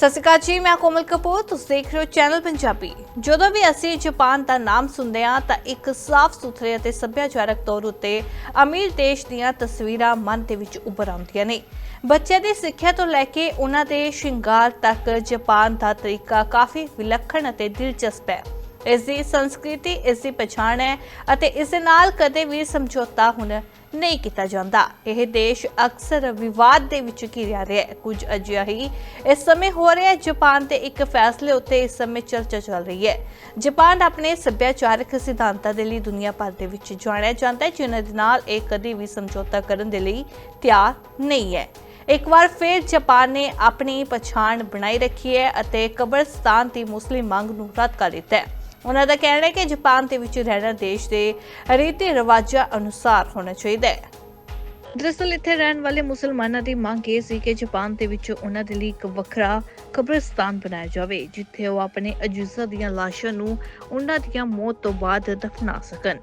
ਸਤਿ ਸ਼੍ਰੀ ਅਕਾਲ ਜੀ, ਮੈਂ ਕੋਮਲ ਕਪੂਰ, ਤੁਸੀਂ ਦੇਖ ਰਹੇ ਹੋ ਚੈਨਲ ਪੰਜਾਬੀ। ਜਦੋਂ ਵੀ ਅਸੀਂ ਜਾਪਾਨ ਦਾ ਨਾਮ ਸੁਣਦੇ ਹਾਂ, ਤਾਂ ਇੱਕ ਸਾਫ਼ ਸੁਥਰੇ ਅਤੇ ਸੱਭਿਆਚਾਰਕ ਤੌਰ ਉੱਤੇ ਅਮੀਰ ਦੇਸ਼ ਦੀਆਂ ਤਸਵੀਰਾਂ ਮਨ ਦੇ ਵਿੱਚ ਉੱਭਰ ਆਉਂਦੀਆਂ ਨੇ। ਬੱਚਿਆਂ ਦੀ ਸਿੱਖਿਆ ਤੋਂ ਲੈ ਕੇ ਉਹਨਾਂ ਦੇ ਸ਼ਿੰਗਾਰ ਤੱਕ ਜਾਪਾਨ ਦਾ ਤਰੀਕਾ ਕਾਫੀ ਵਿਲੱਖਣ ਅਤੇ ਦਿਲਚਸਪ ਹੈ। ਇਸ ਦੀ ਸੰਸਕ੍ਰਿਤੀ, ਇਸ ਦੀ ਪਛਾਣ ਹੈ ਅਤੇ ਇਸ ਦੇ ਨਾਲ ਕਦੇ ਵੀ ਸਮਝੌਤਾ ਹੁਣ ਨਹੀਂ ਕੀਤਾ ਜਾਂਦਾ। ਇਹ ਦੇਸ਼ ਅਕਸਰ ਵਿਵਾਦ ਦੇ ਵਿੱਚ ਘਿਰਿਆ ਰਿਹਾ ਹੈ। ਕੁਝ ਅਜਿਹਾ ਹੀ ਇਸ ਸਮੇਂ ਹੋ ਰਿਹਾ ਹੈ। ਜਾਪਾਨ ਦੇ ਇੱਕ ਫੈਸਲੇ ਉੱਤੇ ਇਸ ਸਮੇਂ ਚਰਚਾ ਚੱਲ ਰਹੀ ਹੈ। ਜਾਪਾਨ ਆਪਣੇ ਸੱਭਿਆਚਾਰਕ ਸਿਧਾਂਤਾਂ ਦੇ ਲਈ ਦੁਨੀਆ ਭਰ ਦੇ ਵਿੱਚ ਜਾਣਿਆ ਜਾਂਦਾ ਹੈ, ਜਿਨ੍ਹਾਂ ਦੇ ਨਾਲ ਇਹ ਕਦੇ ਵੀ ਸਮਝੌਤਾ ਕਰਨ ਦੇ ਲਈ ਤਿਆਰ ਨਹੀਂ ਹੈ। ਇੱਕ ਵਾਰ ਫਿਰ ਜਾਪਾਨ ਨੇ ਆਪਣੀ ਪਛਾਣ ਬਣਾਈ ਰੱਖੀ ਹੈ ਅਤੇ ਕਬਰਸਤਾਨ ਦੀ ਮੁਸਲਿਮ ਮੰਗ ਨੂੰ ਰੱਦ ਕਰ ਦਿੱਤਾ ਹੈ। ਉਹਨਾਂ ਦਾ ਕਹਿਣਾ ਹੈ ਕਿ ਜਾਪਾਨ ਦੇ ਵਿੱਚ ਰਹਿਣਾ ਦੇਸ਼ ਦੇ ਰੀਤੀ ਰਿਵਾਜਾਂ ਅਨੁਸਾਰ ਹੋਣਾ ਚਾਹੀਦਾ ਹੈ। ਦਰਅਸਲ ਇੱਥੇ ਰਹਿਣ ਵਾਲੇ ਮੁਸਲਮਾਨਾਂ ਦੀ ਮੰਗ ਇਹ ਸੀ ਕਿ ਜਾਪਾਨ ਦੇ ਵਿੱਚ ਉਹਨਾਂ ਦੇ ਲਈ ਇੱਕ ਵੱਖਰਾ ਕਬਰਸਤਾਨ ਬਣਾਇਆ ਜਾਵੇ, ਜਿੱਥੇ ਉਹ ਆਪਣੇ ਅਜੂਜ਼ਾ ਦੀਆਂ ਲਾਸ਼ਾਂ ਨੂੰ ਉਹਨਾਂ ਦੀਆਂ ਮੌਤ ਤੋਂ ਬਾਅਦ ਦਫਨਾ ਸਕਣ।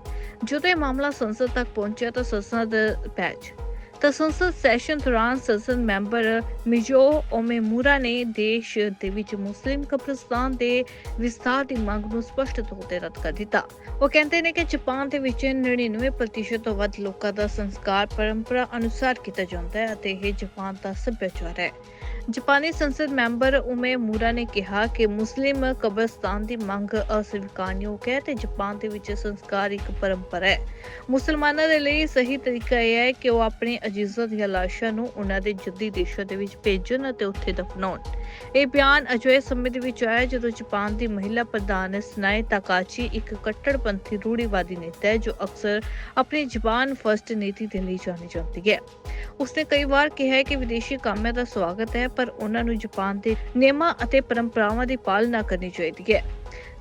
ਜਦੋਂ ਇਹ ਮਾਮਲਾ ਸੰਸਦ ਤੱਕ ਪਹੁੰਚਿਆ ਤਾਂ ਸੰਸਦ ਪੈਚ ਤਾਂ ਸੰਸਦ ਸੈਸ਼ਨ ਦੌਰਾਨ ਸੰਸਦ ਮੈਂਬਰ ਮਿਜੋ ਓਮੇਮੂਰਾ ਨੇ ਦੇਸ਼ ਦੇ ਵਿੱਚ ਮੁਸਲਿਮ ਕਬਰਸਤਾਨ ਦੇ ਵਿਸਥਾਰ ਦੀ ਮੰਗ ਨੂੰ ਸਪਸ਼ਟ ਤੌਰ ਤੇ ਰੱਦ ਕਰ ਦਿੱਤਾ। ਉਹ ਕਹਿੰਦੇ ਨੇ ਕਿ ਜਾਪਾਨ ਦੇ ਵਿੱਚ 99% ਤੋਂ ਵੱਧ ਲੋਕਾਂ ਦਾ ਸੰਸਕਾਰ ਪਰੰਪਰਾ ਅਨੁਸਾਰ ਕੀਤਾ ਜਾਂਦਾ ਹੈ ਅਤੇ ਇਹ ਜਾਪਾਨ ਦਾ ਸੱਭਿਆਚਾਰ ਹੈ। ਜਾਪਾਨੀ ਸੰਸਦ ਮੈਂਬਰ ਉਮੇ ਮੂਰਾ ਨੇ ਕਿਹਾ ਕਿ ਮੁਸਲਿਮ ਕਬਰਸਤਾਨ ਦੀ ਮੰਗ ਅਸਵੀਕਾਰਯੋਗ ਹੈ ਤੇ ਜਾਪਾਨ ਦੇ ਵਿੱਚ ਸੰਸਕਾਰ ਇੱਕ ਪਰੰਪਰਾ ਹੈ। ਮੁਸਲਮਾਨਾਂ ਦੇ ਲਈ ਸਹੀ ਤਰੀਕਾ ਇਹ ਹੈ ਕਿ ਉਹ ਆਪਣੇ ਅਜੀਜ਼ਾਂ ਦੀਆਂ ਲਾਸ਼ਾਂ ਨੂੰ ਉਹਨਾਂ ਦੇ ਜੱਦੀ ਦੇਸ਼ਾਂ ਦੇ ਵਿੱਚ ਭੇਜਣ ਅਤੇ ਉੱਥੇ ਦਫਨਾਉਣ। ਇਹ ਬਿਆਨ ਅਜਿਹੇ ਸਮੇਂ ਦੇ ਵਿੱਚ ਆਇਆ ਜਦੋਂ ਜਾਪਾਨ ਦੀ ਮਹਿਲਾ ਪ੍ਰਧਾਨ ਸਨਾਏ ਤਾਕਾਚੀ ਇੱਕ ਕੱਟੜਪੰਥੀ ਰੂੜੀਵਾਦੀ ਨੇਤਾ ਹੈ ਜੋ ਅਕਸਰ ਆਪਣੀ ਜ਼ਬਾਨ ਫਸਟ ਨੀਤੀ ਦੇ ਲਈ ਜਾਣੀ ਜਾਂਦੀ ਹੈ। ਉਸਨੇ ਕਈ ਵਾਰ ਕਿਹਾ ਹੈ ਕਿ ਵਿਦੇਸ਼ੀ ਕਾਮਿਆਂ ਦਾ ਸਵਾਗਤ ਹੈ ਪਰ ਉਹਨਾਂ ਨੂੰ ਜਾਪਾਨ ਦੇ ਨਿਯਮਾਂ ਅਤੇ ਪਰੰਪਰਾਵਾਂ ਦੀ ਪਾਲਣਾ ਕਰਨੀ ਚਾਹੀਦੀ ਹੈ।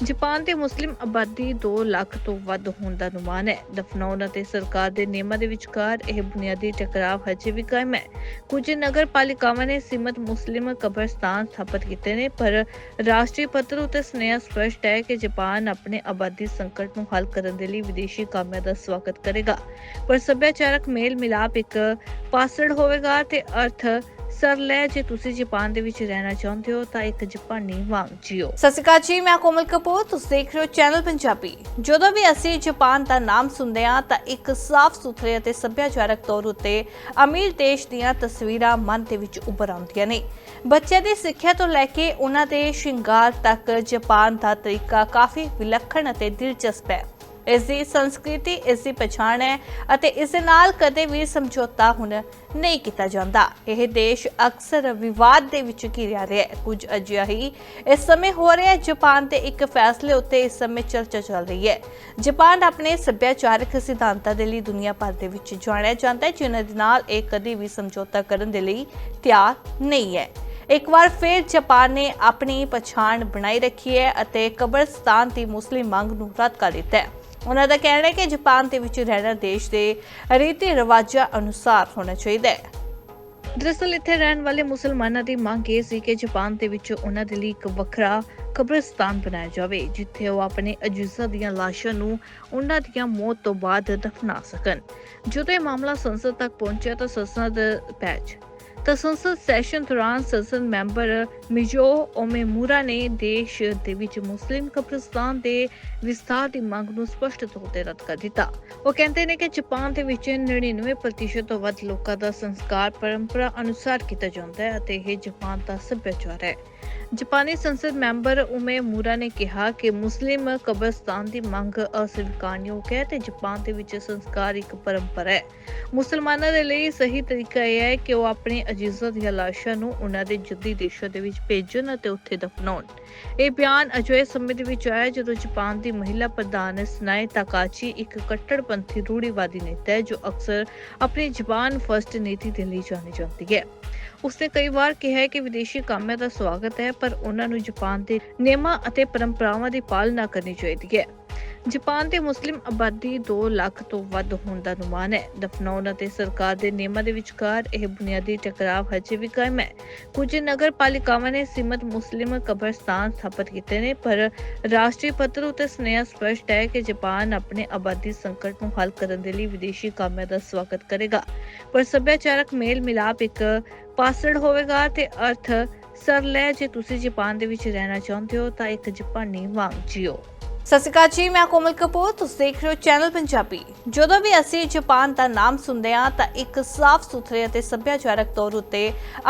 ਜਾਪਾਨ ਦੇ ਮੁਸਲਿਮ ਆਬਾਦੀ 2 ਲੱਖ ਤੋਂ ਵੱਧ ਹੋਣ ਦਾ ਅਨੁਮਾਨ ਹੈ। ਦਫਨਾਉਣ ਅਤੇ ਸਰਕਾਰ ਦੇ ਨਿਯਮਾਂ ਦੇ ਵਿਚਕਾਰ ਇਹ ਬੁਨਿਆਦੀ ਟਕਰਾਵ ਹਜੇ ਵੀ ਕਾਇਮ ਹੈ। ਕੁਝ ਨਗਰ ਨੇ ਸੀਮਤ ਮੁਸਲਿਮ ਕਬਰਸਤਾਨ ਸਥਾਪਿਤ ਕੀਤੇ ਨੇ, ਪਰ ਰਾਸ਼ਟਰੀ ਪੱਤਰ ਉਤੇ ਸੁਨੇਹਾ ਸਪਸ਼ਟ ਹੈ ਕਿ ਜਾਪਾਨ ਆਪਣੇ ਆਬਾਦੀ ਸੰਕਟ ਨੂੰ ਹੱਲ ਕਰਨ ਦੇ ਲਈ ਵਿਦੇਸ਼ੀ ਕਾਮਿਆਂ ਦਾ ਸਵਾਗਤ ਕਰੇਗਾ। ਪਰ ਸੱਭਿਆਚਾਰਕ ਮੇਲ ਮਿਲਾਪ ਇੱਕ ਪਾਸੜ ਹੋਵੇਗਾ ਤੇ ਅਰਥ ਸਰਲ ਹੈ ਜੇ ਤੁਸੀਂ ਜਾਪਾਨ ਦੇ ਵਿੱਚ ਰਹਿਣਾ ਚਾਹੁੰਦੇ ਹੋ, ਤਾਂ ਇੱਕ ਜਾਪਾਨੀ ਵਾਂਗ ਜਿਓ। ਸਤਿ ਸ਼੍ਰੀ ਅਕਾਲ ਜੀ, ਮੈਂ ਕੋਮਲ ਕਪੂਰ, ਤੁਸੀਂ ਦੇਖ ਰਹੇ ਹੋ ਚੈਨਲ ਪੰਜਾਬੀ ਜਦੋਂ ਵੀ ਅਸੀਂ ਜਾਪਾਨ ਦਾ ਨਾਮ ਸੁਣਦੇ ਹਾਂ, ਤਾਂ ਇੱਕ ਸਾਫ਼ ਸੁਥਰੇ ਅਤੇ ਸੱਭਿਆਚਾਰਕ ਤੌਰ ਉੱਤੇ ਅਮੀਰ ਦੇਸ਼ ਦੀਆਂ ਤਸਵੀਰਾਂ ਮਨ ਦੇ ਵਿੱਚ ਉੱਭਰ ਆਉਂਦੀਆਂ ਨੇ। ਬੱਚਿਆਂ ਦੀ ਸਿੱਖਿਆ ਤੋਂ ਲੈ ਕੇ ਉਹਨਾਂ ਦੇ ਸ਼ਿੰਗਾਰ ਤੱਕ ਜਾਪਾਨ ਦਾ ਤਰੀਕਾ ਕਾਫੀ ਵਿਲੱਖਣ ਅਤੇ ਦਿਲਚਸਪ ਹੈ। ਇਸ ਦੀ ਸੰਸਕ੍ਰਿਤੀ, ਇਸ ਦੀ ਪਛਾਣ ਹੈ ਅਤੇ ਇਸ ਦੇ ਨਾਲ ਕਦੇ ਵੀ ਸਮਝੌਤਾ ਹੁਣ ਨਹੀਂ ਕੀਤਾ ਜਾਂਦਾ। ਇਹ ਦੇਸ਼ ਅਕਸਰ ਵਿਵਾਦ ਦੇ ਵਿੱਚ ਘਿਰਿਆ ਰਿਹਾ ਹੈ। ਕੁਝ ਅਜਿਹਾ ਹੀ ਇਸ ਸਮੇਂ ਹੋ ਰਿਹਾ ਹੈ। ਜਾਪਾਨ ਦੇ ਇੱਕ ਫੈਸਲੇ ਉੱਤੇ ਇਸ ਸਮੇਂ ਚਰਚਾ ਚੱਲ ਰਹੀ ਹੈ। ਜਾਪਾਨ ਆਪਣੇ ਸੱਭਿਆਚਾਰਕ ਸਿਧਾਂਤਾਂ ਦੇ ਲਈ ਦੁਨੀਆ ਭਰ ਦੇ ਵਿੱਚ ਜਾਣਿਆ ਜਾਂਦਾ ਹੈ, ਜਿਨ੍ਹਾਂ ਦੇ ਨਾਲ ਇਹ ਕਦੇ ਵੀ ਸਮਝੌਤਾ ਕਰਨ ਦੇ ਲਈ ਤਿਆਰ ਨਹੀਂ ਹੈ। ਇੱਕ ਵਾਰ ਫਿਰ ਜਾਪਾਨ ਨੇ ਆਪਣੀ ਪਛਾਣ ਬਣਾਈ ਰੱਖੀ ਹੈ ਅਤੇ ਕਬਰਸਤਾਨ ਦੀ ਮੁਸਲਿਮ ਮੰਗ ਨੂੰ ਰੱਦ ਕਰ ਦਿੱਤਾ ਹੈ। ਉਹਨਾਂ ਦਾ ਕਹਿਣਾ ਹੈ ਕਿ ਜਾਪਾਨ ਦੇ ਵਿੱਚ ਰਹਿਣਾ ਦੇਸ਼ ਦੇ ਰੀਤੀ ਰਿਵਾਜਾਂ ਅਨੁਸਾਰ ਹੋਣਾ ਚਾਹੀਦਾ ਹੈ। ਦਰਅਸਲ ਇੱਥੇ ਰਹਿਣ ਵਾਲੇ ਮੁਸਲਮਾਨਾਂ ਦੀ ਮੰਗ ਇਹ ਸੀ ਕਿ ਜਾਪਾਨ ਦੇ ਵਿੱਚ ਉਹਨਾਂ ਦੇ ਲਈ ਇੱਕ ਵੱਖਰਾ ਕਬਰਸਤਾਨ ਬਣਾਇਆ ਜਾਵੇ, ਜਿੱਥੇ ਉਹ ਆਪਣੇ ਅਜੂਜ਼ਾ ਦੀਆਂ ਲਾਸ਼ਾਂ ਨੂੰ ਉਹਨਾਂ ਦੀਆਂ ਮੌਤ ਤੋਂ ਬਾਅਦ ਦਫਨਾ ਸਕਣ। ਜਦੋਂ ਇਹ ਮਾਮਲਾ ਸੰਸਦ ਤੱਕ ਪਹੁੰਚਿਆ ਤਾਂ ਸੰਸਦ ਪੈਚ ਤਾਂ ਸੰਸਦ ਸੈਸ਼ਨ ਦੌਰਾਨ ਸੰਸਦ ਮੈਂਬਰ ਮਿਜੋ ਓਮੇਮੂਰਾ ਨੇ ਦੇਸ਼ ਦੇ ਵਿੱਚ ਮੁਸਲਿਮ ਕਬਰਸਤਾਨ ਦੇ ਵਿਸਥਾਰ ਦੀ ਮੰਗ ਨੂੰ ਸਪਸ਼ਟ ਤੌਰ ਤੇ ਰੱਦ ਕਰ ਦਿੱਤਾ। ਉਹ ਕਹਿੰਦੇ ਨੇ ਕਿ ਜਾਪਾਨ ਦੇ ਵਿੱਚ 99% ਤੋਂ ਵੱਧ ਲੋਕਾਂ ਦਾ ਸੰਸਕਾਰ ਪਰੰਪਰਾ ਅਨੁਸਾਰ ਕੀਤਾ ਜਾਂਦਾ ਹੈ ਅਤੇ ਇਹ ਜਾਪਾਨ ਦਾ ਸੱਭਿਆਚਾਰ ਹੈ। ਜਾਪਾਨੀ ਸੰਸਦ ਮੈਂਬਰ ਉਮੇ ਮੂਰਾ ਨੇ ਕਿਹਾ ਕਿ ਮੁਸਲਿਮ ਕਬਰਸਤਾਨ ਦੀ ਮੰਗ ਅਸਵੀਕਾਰਯੋਗ ਹੈ ਤੇ ਜਾਪਾਨ ਦੇ ਵਿੱਚ ਸੰਸਕਾਰ ਇੱਕ ਪਰੰਪਰਾ ਹੈ। ਮੁਸਲਮਾਨਾਂ ਦੇ ਲਈ ਸਹੀ ਤਰੀਕਾ ਇਹ ਹੈ ਕਿ ਉਹ ਆਪਣੇ ਅਜੀਜ਼ਾਂ ਦੀਆਂ ਲਾਸ਼ਾਂ ਨੂੰ ਉਹਨਾਂ ਦੇ ਜੱਦੀ ਦੇਸ਼ਾਂ ਦੇ ਵਿੱਚ ਭੇਜਣ ਅਤੇ ਉੱਥੇ ਦਫਨਾਉਣ। ਇਹ ਬਿਆਨ ਅਜਿਹੇ ਸਮੇਂ ਦੇ ਵਿੱਚ ਆਇਆ ਜਦੋਂ ਜਾਪਾਨ ਦੀ ਮਹਿਲਾ ਪ੍ਰਧਾਨ ਸਨਾਏ ਤਾਕਾਚੀ ਇੱਕ ਕੱਟੜਪੰਥੀ ਰੂੜੀਵਾਦੀ ਨੇਤਾ ਹੈ, ਜੋ ਅਕਸਰ ਆਪਣੀ ਜ਼ਬਾਨ ਫਸਟ ਨੀਤੀ ਦੇ ਲਈ ਜਾਣੀ ਜਾਂਦੀ ਹੈ। ਉਸਨੇ ਕਈ ਵਾਰ ਕਿਹਾ ਹੈ ਕਿ ਵਿਦੇਸ਼ੀ ਕਾਮਿਆਂ ਦਾ ਸਵਾਗਤ ਹੈ, ਪਰ ਉਹਨਾਂ ਨੂੰ ਜਾਪਾਨ ਦੇ ਨਿਯਮਾਂ ਅਤੇ ਪਰੰਪਰਾਵਾਂ ਦੀ ਪਾਲਣਾ ਕਰਨੀ ਚਾਹੀਦੀ ਹੈ। ਜਾਪਾਨ ਦੇ ਮੁਸਲਿਮ ਆਬਾਦੀ 2 ਲੱਖ ਤੋਂ ਵੱਧ ਹੋਣ ਦਾ ਅਨੁਮਾਨ ਹੈ। ਦਫਨਾਉਣ ਅਤੇ ਸਰਕਾਰ ਦੇ ਨਿਯਮਾਂ ਦੇ ਵਿਚਕਾਰ ਇਹ ਬੁਨਿਆਦੀ ਟਕਰਾਵ ਹਜੇ ਵੀ ਕਾਇਮ ਹੈ। ਕੁਝ ਨਗਰ ਪਾਲਿਕਾਵਾਂ ਨੇ ਸੀਮਤ ਮੁਸਲਿਮ ਕਬਰਸਤਾਨ ਸਥਾਪਿਤ ਕੀਤੇ ਨੇ, ਪਰ ਰਾਸ਼ਟਰੀ ਪੱਧਰ ਉਤੇ ਸੁਨੇਹਾ ਸਪਸ਼ਟ ਹੈ ਕਿ ਜਾਪਾਨ ਆਪਣੇ ਆਬਾਦੀ ਸੰਕਟ ਨੂੰ ਹੱਲ ਕਰਨ ਦੇ ਲਈ ਵਿਦੇਸ਼ੀ ਕਾਮਿਆਂ ਦਾ ਸਵਾਗਤ ਕਰੇਗਾ। ਪਰ ਸੱਭਿਆਚਾਰਕ ਮੇਲ ਮਿਲਾਪ ਇੱਕ ਪਾਸੜ ਹੋਵੇਗਾ ਤੇ ਅਰਥ ਸਰ ਲੈ ਜੇ ਤੁਸੀਂ ਜਾਪਾਨ ਦੇ ਵਿੱਚ ਰਹਿਣਾ ਚਾਹੁੰਦੇ ਹੋ ਤਾਂ ਇੱਕ ਜਾਪਾਨੀ ਵਾਂਗ ਜਿਓ। ਸਤਿ ਸ਼੍ਰੀ ਅਕਾਲ ਜੀ, ਮੈਂ ਕੋਮਲ ਕਪੂਰ, ਤੁਸੀਂ ਦੇਖ ਰਹੇ ਹੋ ਚੈਨਲ ਪੰਜਾਬੀ ਜਦੋਂ ਵੀ ਅਸੀਂ ਜਾਪਾਨ ਦਾ ਨਾਮ ਸੁਣਦੇ ਹਾਂ, ਤਾਂ ਇੱਕ ਸਾਫ਼ ਸੁਥਰੇ ਅਤੇ ਸੱਭਿਆਚਾਰਕ ਤੌਰ ਉੱਤੇ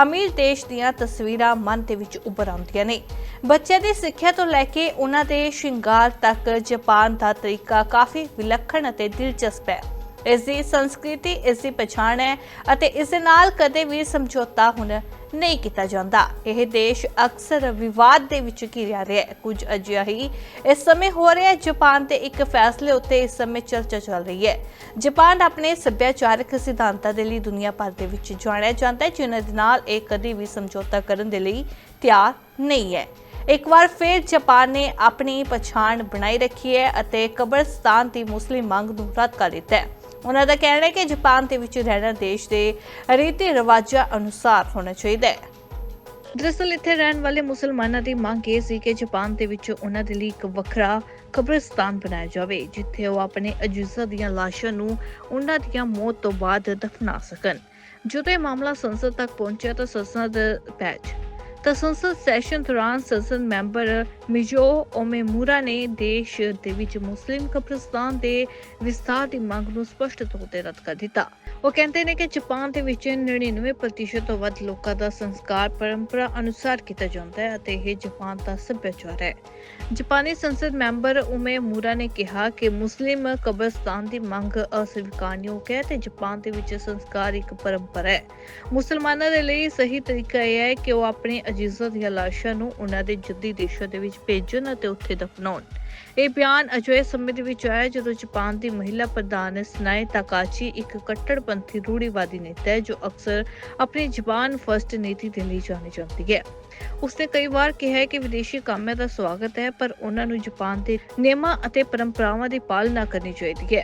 ਅਮੀਰ ਦੇਸ਼ ਦੀਆਂ ਤਸਵੀਰਾਂ ਮਨ ਦੇ ਵਿੱਚ ਉੱਭਰ ਆਉਂਦੀਆਂ ਨੇ। ਬੱਚਿਆਂ ਦੀ ਸਿੱਖਿਆ ਤੋਂ ਲੈ ਕੇ ਉਹਨਾਂ ਦੇ ਸ਼ਿੰਗਾਰ ਤੱਕ ਜਾਪਾਨ ਦਾ ਤਰੀਕਾ ਕਾਫੀ ਵਿਲੱਖਣ ਅਤੇ ਦਿਲਚਸਪ ਹੈ। ਇਸ ਦੀ ਸੰਸਕ੍ਰਿਤੀ, ਇਸ ਦੀ ਪਛਾਣ ਹੈ ਅਤੇ ਇਸ ਦੇ ਨਾਲ ਕਦੇ ਵੀ ਸਮਝੌਤਾ ਹੁਣ ਨਹੀਂ ਕੀਤਾ ਜਾਂਦਾ। ਇਹ ਦੇਸ਼ ਅਕਸਰ ਵਿਵਾਦ ਦੇ ਵਿੱਚ ਘਿਰਿਆ ਰਿਹਾ ਹੈ। ਕੁਝ ਅਜਿਹਾ ਹੀ ਇਸ ਸਮੇਂ ਹੋ ਰਿਹਾ ਹੈ। ਜਾਪਾਨ ਦੇ ਇੱਕ ਫੈਸਲੇ ਉੱਤੇ ਇਸ ਸਮੇਂ ਚਰਚਾ ਚੱਲ ਰਹੀ ਹੈ। ਜਾਪਾਨ ਆਪਣੇ ਸੱਭਿਆਚਾਰਕ ਸਿਧਾਂਤਾਂ ਦੇ ਲਈ ਦੁਨੀਆ ਭਰ ਦੇ ਵਿੱਚ ਜਾਣਿਆ ਜਾਂਦਾ ਹੈ, ਜਿਨ੍ਹਾਂ ਦੇ ਨਾਲ ਇਹ ਕਦੇ ਵੀ ਸਮਝੌਤਾ ਕਰਨ ਦੇ ਲਈ ਤਿਆਰ ਨਹੀਂ ਹੈ। ਇੱਕ ਵਾਰ ਫਿਰ ਜਾਪਾਨ ਨੇ ਆਪਣੀ ਪਛਾਣ ਬਣਾਈ ਰੱਖੀ ਹੈ ਅਤੇ ਕਬਰਸਤਾਨ ਦੀ ਮੁਸਲਿਮ ਮੰਗ ਨੂੰ ਰੱਦ ਕਰ ਦਿੱਤਾ ਹੈ। ਉਹਨਾਂ ਦਾ ਕਹਿਣਾ ਹੈ ਕਿ ਜਾਪਾਨ ਦੇ ਵਿੱਚ ਰਹਿਣਾ ਦੇਸ਼ ਦੇ ਰੀਤੀ ਰਿਵਾਜਾਂ ਅਨੁਸਾਰ ਹੋਣਾ ਚਾਹੀਦਾ ਹੈ। ਦਰਅਸਲ ਇੱਥੇ ਰਹਿਣ ਵਾਲੇ ਮੁਸਲਮਾਨਾਂ ਦੀ ਮੰਗ ਇਹ ਸੀ ਕਿ ਜਾਪਾਨ ਦੇ ਵਿੱਚ ਉਹਨਾਂ ਦੇ ਲਈ ਇੱਕ ਵੱਖਰਾ ਕਬਰਸਤਾਨ ਬਣਾਇਆ ਜਾਵੇ, ਜਿੱਥੇ ਉਹ ਆਪਣੇ ਅਜੂਜ਼ਾ ਦੀਆਂ ਲਾਸ਼ਾਂ ਨੂੰ ਉਹਨਾਂ ਦੀਆਂ ਮੌਤ ਤੋਂ ਬਾਅਦ ਦਫਨਾ ਸਕਣ। ਜਦੋਂ ਇਹ ਮਾਮਲਾ ਸੰਸਦ ਤੱਕ ਪਹੁੰਚਿਆ ਤਾਂ ਸੰਸਦ ਪੈਚ ਤਾਂ ਸੰਸਦ ਸੈਸ਼ਨ ਦੌਰਾਨ ਸੰਸਦ ਮੈਂਬਰ ਮਿਜੋ ਓਮੇਮੂਰਾ ਨੇ ਦੇਸ਼ ਦੇ ਵਿੱਚ ਮੁਸਲਿਮ ਕਬਰਸਤਾਨ ਦੇ ਵਿਸਥਾਰ ਦੀ ਮੰਗ ਨੂੰ ਸਪਸ਼ਟ ਤੌਰ ਤੇ ਰੱਦ ਕਰ ਦਿੱਤਾ। ਉਹ ਕਹਿੰਦੇ ਨੇ ਕਿ ਜਾਪਾਨ ਦੇ ਵਿੱਚ 99% ਤੋਂ ਵੱਧ ਲੋਕਾਂ ਦਾ ਸੰਸਕਾਰ ਪਰੰਪਰਾ ਅਨੁਸਾਰ ਕੀਤਾ ਜਾਂਦਾ ਹੈ ਅਤੇ ਇਹ ਜਾਪਾਨ ਦਾ ਸੱਭਿਆਚਾਰ ਹੈ। ਜਾਪਾਨੀ ਸੰਸਦ ਮੈਂਬਰ ਉਮੇਮੂਰਾ ਨੇ ਕਿਹਾ ਕਿ ਮੁਸਲਿਮ ਕਬਰਸਤਾਨ ਦੀ ਮੰਗ ਅਸਵੀਕਾਰਯੋਗ ਹੈ ਤੇ ਜਾਪਾਨ ਦੇ ਵਿੱਚ ਸੰਸਕਾਰ ਇੱਕ ਪਰੰਪਰਾ ਹੈ। ਮੁਸਲਮਾਨਾਂ ਦੇ ਲਈ ਸਹੀ ਤਰੀਕਾ ਇਹ ਹੈ ਕਿ ਉਹ ਆਪਣੇ ਅਜੀਜ਼ਾਂ ਦੀਆਂ ਲਾਸ਼ਾਂ ਨੂੰ ਉਹਨਾਂ ਦੇ ਜੱਦੀ ਦੇਸ਼ਾਂ ਦੇ ਵਿੱਚ ਭੇਜਣ ਅਤੇ ਉੱਥੇ ਦਫਨਾਉਣ। ਇਹ ਬਿਆਨ ਅਜਿਹੇ ਸਮੇਂ ਦੇ ਵਿੱਚ ਆਇਆ ਜਦੋਂ ਜਾਪਾਨ ਦੀ ਮਹਿਲਾ ਪ੍ਰਧਾਨ ਸਨਾਏ ਤਾਕਾਚੀ ਇੱਕ ਕੱਟੜਪੰਥੀ ਰੂੜੀਵਾਦੀ ਨੇਤਾ ਹੈ, ਜੋ ਅਕਸਰ ਆਪਣੀ ਜ਼ਬਾਨ ਫਸਟ ਨੀਤੀ ਦੇ ਲਈ ਜਾਣੀ ਜਾਂਦੀ ਹੈ। ਉਸਨੇ ਕਈ ਵਾਰ ਕਿਹਾ ਹੈ ਕਿ ਵਿਦੇਸ਼ੀ ਕਾਮਿਆਂ ਦਾ ਸਵਾਗਤ ਹੈ, ਪਰ ਉਹਨਾਂ ਨੂੰ ਜਾਪਾਨ ਦੇ ਨਿਯਮਾਂ ਅਤੇ ਪਰੰਪਰਾਵਾਂ ਦੀ ਪਾਲਣਾ ਕਰਨੀ ਚਾਹੀਦੀ ਹੈ।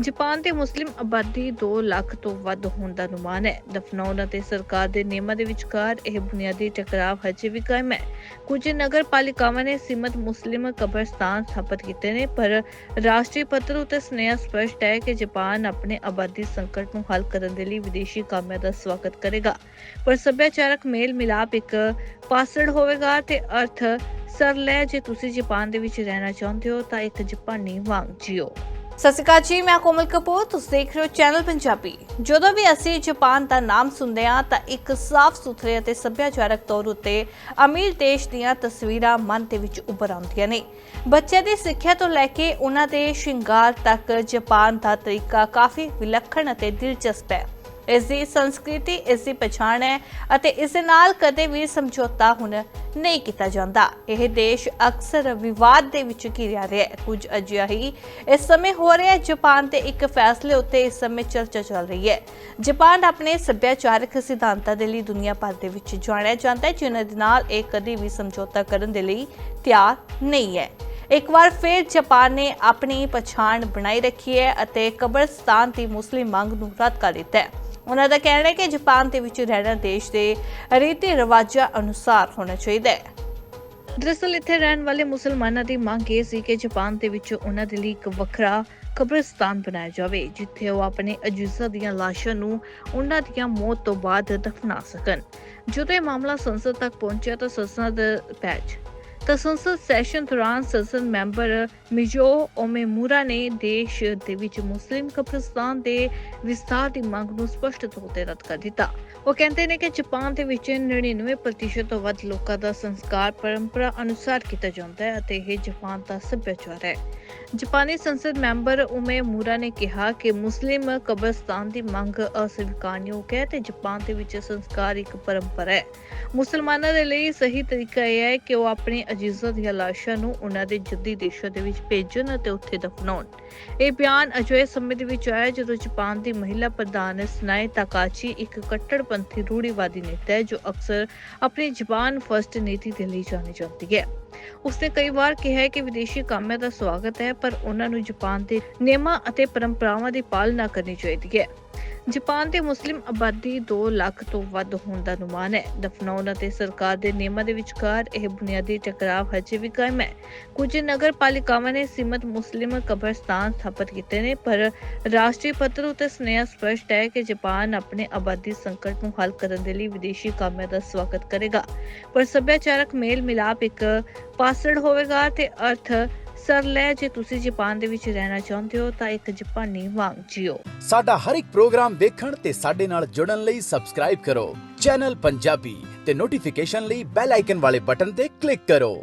ਜਾਪਾਨ ਦੀ ਮੁਸਲਿਮ ਆਬਾਦੀ 2 ਲੱਖ ਤੋਂ ਵੱਧ ਹੋਣ ਦਾ ਅਨੁਮਾਨ ਹੈ। ਦਫਨਾਉਣ ਅਤੇ ਸਰਕਾਰ ਦੇ ਨਿਯਮਾਂ ਦੇ ਵਿਚਕਾਰ ਇਹ ਬੁਨਿਆਦੀ ਟਕਰਾਵ ਹਜੇ ਵੀ ਕਾਇਮ ਹੈ। ਕੁਝ ਨਗਰ ਪਾਲਿਕਾਵਾਂ ਨੇ ਸੀਮਤ ਮੁਸਲਿਮ ਕਬਰਸਤਾਨ ਸਥਾਪਿਤ ਕੀਤੇ ਨੇ, ਪਰ ਰਾਸ਼ਟਰੀ ਪੱਤਰ ਉਤੇ ਸੁਨੇਹਾ ਸਪਸ਼ਟ ਹੈ ਕਿ ਜਾਪਾਨ ਆਪਣੇ ਆਬਾਦੀ ਸੰਕਟ ਨੂੰ ਹੱਲ ਕਰਨ ਦੇ ਲਈ ਵਿਦੇਸ਼ੀ ਕਾਮਿਆਂ ਦਾ ਸਵਾਗਤ ਕਰੇਗਾ। ਪਰ ਸੱਭਿਆਚਾਰਕ ਮੇਲ ਮਿਲਾਪ ਇੱਕ ਪਾਸੜ ਹੋਵੇਗਾ ਤੇ ਅਰਥ ਸਰ ਜੇ ਤੁਸੀਂ ਜਾਪਾਨ ਦੇ ਵਿੱਚ ਰਹਿਣਾ ਚਾਹੁੰਦੇ ਹੋ ਤਾਂ ਇੱਕ ਜਾਪਾਨੀ ਵਾਂਗ ਜਿਓ। ਸਤਿ ਸ਼੍ਰੀ ਅਕਾਲ ਜੀ, ਮੈਂ ਕੋਮਲ ਕਪੂਰ, ਤੁਸੀਂ ਦੇਖ ਰਹੇ ਹੋ ਚੈਨਲ ਪੰਜਾਬੀ। ਜਦੋਂ ਵੀ ਅਸੀਂ ਜਾਪਾਨ ਦਾ ਨਾਮ ਸੁਣਦੇ ਹਾਂ ਤਾਂ ਇੱਕ ਸਾਫ਼ ਸੁਥਰੇ ਅਤੇ ਸੱਭਿਆਚਾਰਕ ਤੌਰ ਉੱਤੇ ਅਮੀਰ ਦੇਸ਼ ਦੀਆਂ ਤਸਵੀਰਾਂ ਮਨ ਦੇ ਵਿੱਚ ਉੱਭਰ ਆਉਂਦੀਆਂ ਨੇ। ਬੱਚਿਆਂ ਦੀ ਸਿੱਖਿਆ ਤੋਂ ਲੈ ਕੇ ਉਹਨਾਂ ਦੇ ਸ਼ਿੰਗਾਰ ਤੱਕ ਜਾਪਾਨ ਦਾ ਤਰੀਕਾ ਕਾਫੀ ਵਿਲੱਖਣ ਅਤੇ ਦਿਲਚਸਪ ਹੈ। ਇਸ ਦੀ ਸੰਸਕ੍ਰਿਤੀ, ਇਸ ਦੀ ਪਛਾਣ ਹੈ ਅਤੇ ਇਸ ਦੇ ਨਾਲ ਕਦੇ ਵੀ ਸਮਝੌਤਾ ਹੁਣ ਨਹੀਂ ਕੀਤਾ ਜਾਂਦਾ। ਇਹ ਦੇਸ਼ ਅਕਸਰ ਵਿਵਾਦ ਦੇ ਵਿੱਚ ਘਿਰਿਆ ਰਿਹਾ ਹੈ। ਕੁਝ ਅਜਿਹਾ ਹੀ ਇਸ ਸਮੇਂ ਹੋ ਰਿਹਾ ਹੈ। ਜਾਪਾਨ ਦੇ ਇੱਕ ਫੈਸਲੇ ਉੱਤੇ ਇਸ ਸਮੇਂ ਚਰਚਾ ਚੱਲ ਰਹੀ ਹੈ। ਜਾਪਾਨ ਆਪਣੇ ਸੱਭਿਆਚਾਰਕ ਸਿਧਾਂਤਾਂ ਦੇ ਲਈ ਦੁਨੀਆ ਭਰ ਦੇ ਵਿੱਚ ਜਾਣਿਆ ਜਾਂਦਾ ਹੈ, ਜਿਨ੍ਹਾਂ ਦੇ ਨਾਲ ਇਹ ਕਦੇ ਵੀ ਸਮਝੌਤਾ ਕਰਨ ਦੇ ਲਈ ਤਿਆਰ ਨਹੀਂ ਹੈ। ਇੱਕ ਵਾਰ ਫਿਰ ਜਾਪਾਨ ਨੇ ਆਪਣੀ ਪਛਾਣ ਬਣਾਈ ਰੱਖੀ ਹੈ ਅਤੇ ਕਬਰਸਤਾਨ ਦੀ ਮੁਸਲਿਮ ਮੰਗ ਨੂੰ ਰੱਦ ਕਰ ਦਿੱਤਾ ਹੈ। ਉਹਨਾਂ ਦਾ ਕਹਿਣਾ ਹੈ ਕਿ ਜਾਪਾਨ ਦੇ ਵਿੱਚ ਰਹਿਣਾ ਦੇਸ਼ ਦੇ ਰੀਤੀ ਰਿਵਾਜਾਂ ਅਨੁਸਾਰ ਹੋਣਾ ਚਾਹੀਦਾ ਹੈ। ਦਰਅਸਲ ਇੱਥੇ ਰਹਿਣ ਵਾਲੇ ਮੁਸਲਮਾਨਾਂ ਦੀ ਮੰਗ ਇਹ ਸੀ ਕਿ ਜਾਪਾਨ ਦੇ ਵਿੱਚ ਉਹਨਾਂ ਦੇ ਲਈ ਇੱਕ ਵੱਖਰਾ ਕਬਰਸਤਾਨ ਬਣਾਇਆ ਜਾਵੇ, ਜਿੱਥੇ ਉਹ ਆਪਣੇ ਅਜੂਜ਼ਾ ਦੀਆਂ ਲਾਸ਼ਾਂ ਨੂੰ ਉਹਨਾਂ ਦੀਆਂ ਮੌਤ ਤੋਂ ਬਾਅਦ ਦਫਨਾ ਸਕਣ। ਜਦੋਂ ਇਹ ਮਾਮਲਾ ਸੰਸਦ ਤੱਕ ਪਹੁੰਚਿਆ ਤਾਂ ਸੰਸਦ ਪੈਚ ਤਾਂ ਸੰਸਦ ਸੈਸ਼ਨ ਦੌਰਾਨ ਸੰਸਦ ਮੈਂਬਰ ਮਿਜੋ ਓਮੇਮੂਰਾ ਨੇ ਦੇਸ਼ ਦੇ ਵਿੱਚ ਮੁਸਲਿਮ ਕਬਰਸਤਾਨ ਦੇ ਵਿਸਥਾਰ ਦੀ ਮੰਗ ਨੂੰ ਸਪਸ਼ਟ ਤੌਰ ਤੇ ਰੱਦ ਕਰ ਦਿੱਤਾ। ਉਹ ਕਹਿੰਦੇ ਨੇ ਕਿ ਜਾਪਾਨ ਦੇ ਵਿੱਚ 99% ਤੋਂ ਵੱਧ ਲੋਕਾਂ ਦਾ ਸੰਸਕਾਰ ਪਰੰਪਰਾ ਅਨੁਸਾਰ ਕੀਤਾ ਜਾਂਦਾ ਹੈ ਅਤੇ ਇਹ ਜਾਪਾਨ ਦਾ ਸੱਭਿਆਚਾਰ ਹੈ। ਜਾਪਾਨੀ ਸੰਸਦ ਮੈਂਬਰ ਉਮੇ ਮੂਰਾ ਨੇ ਕਿਹਾ ਕਿ ਮੁਸਲਿਮ ਕਬਰਸਤਾਨ ਦੀ ਮੰਗ ਅਸਵੀਕਾਰਯੋਗ ਹੈ ਤੇ ਜਾਪਾਨ ਦੇ ਵਿੱਚ ਸੰਸਕਾਰ ਇੱਕ ਪਰੰਪਰਾ ਹੈ। ਮੁਸਲਮਾਨਾਂ ਦੇ ਲਈ ਸਹੀ ਤਰੀਕਾ ਇਹ ਹੈ ਕਿ ਉਹ ਆਪਣੇ ਅਜੀਜ਼ਾਂ ਦੀਆਂ ਲਾਸ਼ਾਂ ਨੂੰ ਉਹਨਾਂ ਦੇ ਜੱਦੀ ਦੇਸ਼ਾਂ ਦੇ ਵਿੱਚ ਭੇਜਣ ਅਤੇ ਉੱਥੇ ਦਫਨਾਉਣ। ਇਹ ਬਿਆਨ ਅਜਿਹੇ ਸਮੇਂ ਦੇ ਵਿੱਚ ਆਇਆ ਜਦੋਂ ਜਾਪਾਨ ਦੀ ਮਹਿਲਾ ਪ੍ਰਧਾਨ ਸਨਾਏ ਤਾਕਾਚੀ ਇੱਕ ਕੱਟੜ ਪੰਥੀ ਰੂੜੀਵਾਦੀ ਨੇਤਾ ਹੈ, ਜੋ ਅਕਸਰ ਆਪਣੀ ਜ਼ਬਾਨ ਫਸਟ ਨੀਤੀ ਦੇ ਲਈ ਜਾਣੀ ਜਾਂਦੀ ਹੈ। ਉਸਨੇ ਕਈ ਵਾਰ ਕਿਹਾ ਹੈ ਕਿ ਵਿਦੇਸ਼ੀ ਕਾਮਿਆਂ ਦਾ ਸਵਾਗਤ ਹੈ, ਪਰ ਉਹਨਾਂ ਨੂੰ ਜਾਪਾਨ ਦੇ ਨਿਯਮਾਂ ਅਤੇ ਪਰੰਪਰਾਵਾਂ ਦੀ ਪਾਲਣਾ ਕਰਨੀ ਚਾਹੀਦੀ ਹੈ। ਜਾਪਾਨ ਦੇ ਮੁਸਲਿਮ ਆਬਾਦੀ 2 ਲੱਖ ਤੋਂ ਵੱਧ ਹੋਣ ਦਾ ਅਨੁਮਾਨ ਹੈ। ਦਫਨਾਉਣ ਅਤੇ ਸਰਕਾਰ ਦੇ ਨਿਯਮਾਂ ਦੇ ਵਿਚਕਾਰ ਇਹ ਬੁਨਿਆਦੀ ਟਕਰਾਅ ਹਜੇ ਵੀ ਕਾਇਮ ਹੈ। ਕੁਝ ਨਗਰ ਨੇ ਸੀਮਤ ਮੁਸਲਿਮ ਕਬਰਸਤਾਨ ਸਥਾਪਿਤ ਕੀਤੇ ਨੇ, ਪਰ ਰਾਸ਼ਟਰੀ ਪੱਤਰ ਉਤੇ ਸੁਨੇਹਾ ਸਪਸ਼ਟ ਹੈ ਕਿ ਜਾਪਾਨ ਆਪਣੇ ਆਬਾਦੀ ਸੰਕਟ ਨੂੰ ਹੱਲ ਕਰਨ ਦੇ ਲਈ ਵਿਦੇਸ਼ੀ ਕਾਮਿਆਂ ਦਾ ਸਵਾਗਤ ਕਰੇਗਾ। ਪਰ ਸੱਭਿਆਚਾਰਕ ਮੇਲ ਮਿਲਾਪ ਇੱਕ ਪਾਸੜ ਹੋਵੇਗਾ ਤੇ ਅਰਥ ਸਰਲੈ ਜੇ ਤੁਸੀਂ ਜਾਪਾਨ ਦੇ ਵਿੱਚ ਰਹਿਣਾ ਚਾਹੁੰਦੇ ਹੋ, ਤਾਂ ਇੱਕ ਜਾਪਾਨੀ ਵਾਂਗ ਜਿਓ। ਸਾਡਾ ਹਰ ਇੱਕ ਪ੍ਰੋਗਰਾਮ ਦੇਖਣ ਤੇ ਸਾਡੇ ਨਾਲ ਜੁੜਨ ਲਈ ਸਬਸਕ੍ਰਾਈਬ ਕਰੋ। ਚੈਨਲ ਪੰਜਾਬੀ ਤੇ ਨੋਟੀਫਿਕੇਸ਼ਨ ਲਈ ਬੈਲ ਆਈਕਨ ਵਾਲੇ ਬਟਨ ਤੇ ਕਲਿੱਕ ਕਰੋ।